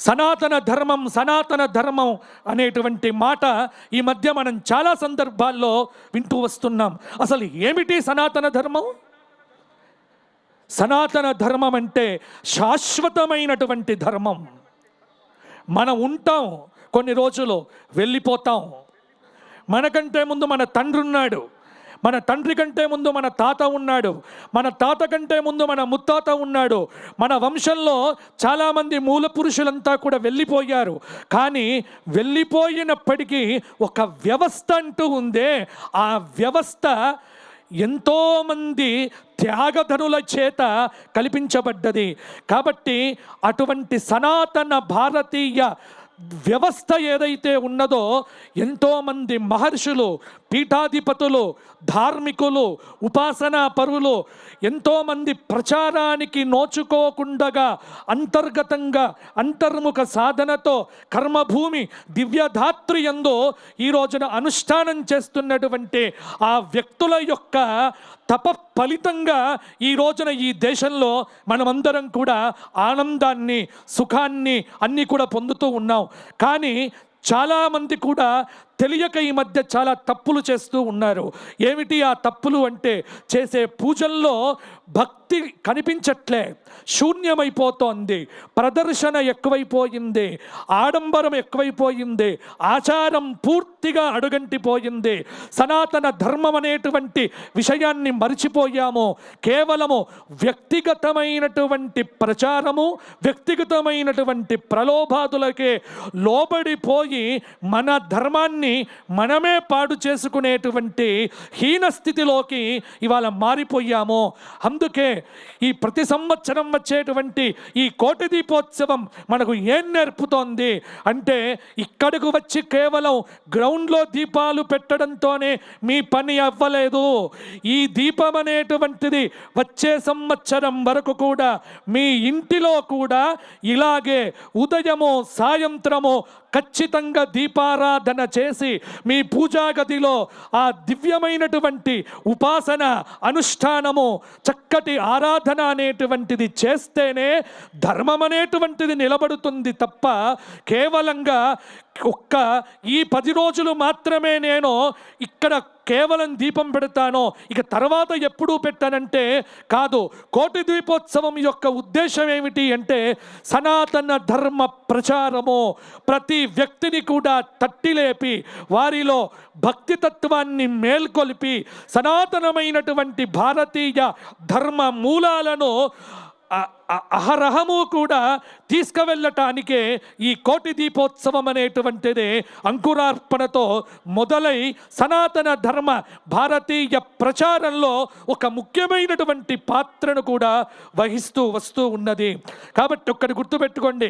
సనాతన ధర్మం సనాతన ధర్మం అనేటువంటి మాట ఈ మధ్య మనం చాలా సందర్భాల్లో వింటూ వస్తున్నాం. అసలు ఏమిటి సనాతన ధర్మం? సనాతన ధర్మం అంటే శాశ్వతమైనటువంటి ధర్మం. మనం ఉంటాం కొన్ని రోజులు వెళ్ళిపోతాం. మనకంటే ముందు మన తండ్రి ఉన్నాడు మన తండ్రి కంటే ముందు మన తాత ఉన్నాడు. మన తాత కంటే ముందు మన ముత్తాత ఉన్నాడు. మన వంశంలో చాలామంది మూల పురుషులంతా కూడా వెళ్ళిపోయారు. కానీ వెళ్ళిపోయినప్పటికీ ఒక వ్యవస్థ అంటూ ఉందే. ఆ వ్యవస్థ ఎంతోమంది త్యాగధనుల చేత కల్పించబడ్డది. కాబట్టి అటువంటి సనాతన భారతీయ వ్యవస్థ ఏదైతే ఉన్నదో ఎంతోమంది మహర్షులు పీఠాధిపతులు ధార్మికులు ఉపాసనా పరువులు ఎంతోమంది ప్రచారానికి నోచుకోకుండగా అంతర్గతంగా అంతర్ముఖ సాధనతో కర్మభూమి దివ్యధాత్రి ఎందు ఈ రోజున అనుష్ఠానం చేస్తున్నటువంటి ఆ వ్యక్తుల యొక్క తప ఫలితంగా ఈ రోజున ఈ దేశంలో మనమందరం కూడా ఆనందాన్ని సుఖాన్ని అన్నీ కూడా పొందుతూ ఉన్నాం. కానీ చాలామంది కూడా తెలియక ఈ మధ్య చాలా తప్పులు చేస్తూ ఉన్నారు. ఏమిటి ఆ తప్పులు అంటే చేసే పూజల్లో భక్తి కనిపించట్లే. శూన్యమైపోతోంది. ప్రదర్శన ఎక్కువైపోయింది. ఆడంబరం ఎక్కువైపోయింది. ఆచారం పూర్తిగా అడుగంటిపోయింది. సనాతన ధర్మం అనేటువంటి విషయాన్ని మరిచిపోయాము. కేవలము వ్యక్తిగతమైనటువంటి ప్రచారము వ్యక్తిగతమైనటువంటి ప్రలోభాదులకే లోబడిపోయి మన ధర్మాన్ని మనమే పాడు చేసుకునేటువంటి హీన స్థితిలోకి ఇవాళ మారిపోయాము. అందుకే ఈ ప్రతి సంవత్సరం వచ్చేటువంటి ఈ కోటి దీపోత్సవం మనకు ఏం నేర్పుతోంది అంటే ఇక్కడకు వచ్చి కేవలం గ్రౌండ్లో దీపాలు పెట్టడంతోనే మీ పని అవ్వలేదు. ఈ దీపం అనేటువంటిది వచ్చే సంవత్సరం వరకు కూడా మీ ఇంటిలో కూడా ఇలాగే ఉదయము సాయంత్రము ఖచ్చితంగా దీపారాధన చేసి మీ పూజాగతిలో ఆ దివ్యమైనటువంటి ఉపాసన అనుష్ఠానము చక్కటి ఆరాధన అనేటువంటిది చేస్తేనే ధర్మం అనేటువంటిది నిలబడుతుంది తప్ప కేవలంగా ఒక్క ఈ పది రోజులు మాత్రమే నేను ఇక్కడ కేవలం దీపం పెడతాను ఇక తర్వాత ఎప్పుడూ పెట్టానంటే కాదు. కోటి దీపోత్సవం యొక్క ఉద్దేశం ఏమిటి అంటే సనాతన ధర్మ ప్రచారము. ప్రతి వ్యక్తిని కూడా తట్టిలేపి వారిలో భక్తి తత్వాన్ని మేల్కొల్పి సనాతనమైనటువంటి భారతీయ ధర్మ మూలాలను అహరహము కూడా తీసుకువెళ్ళటానికే ఈ కోటి దీపోత్సవం అనేటువంటిది అంకురార్పణతో మొదలై సనాతన ధర్మ భారతీయ ప్రచారంలో ఒక ముఖ్యమైనటువంటి పాత్రను కూడా వహిస్తూ వస్తూ ఉన్నది. కాబట్టి ఒక్కటి గుర్తుపెట్టుకోండి.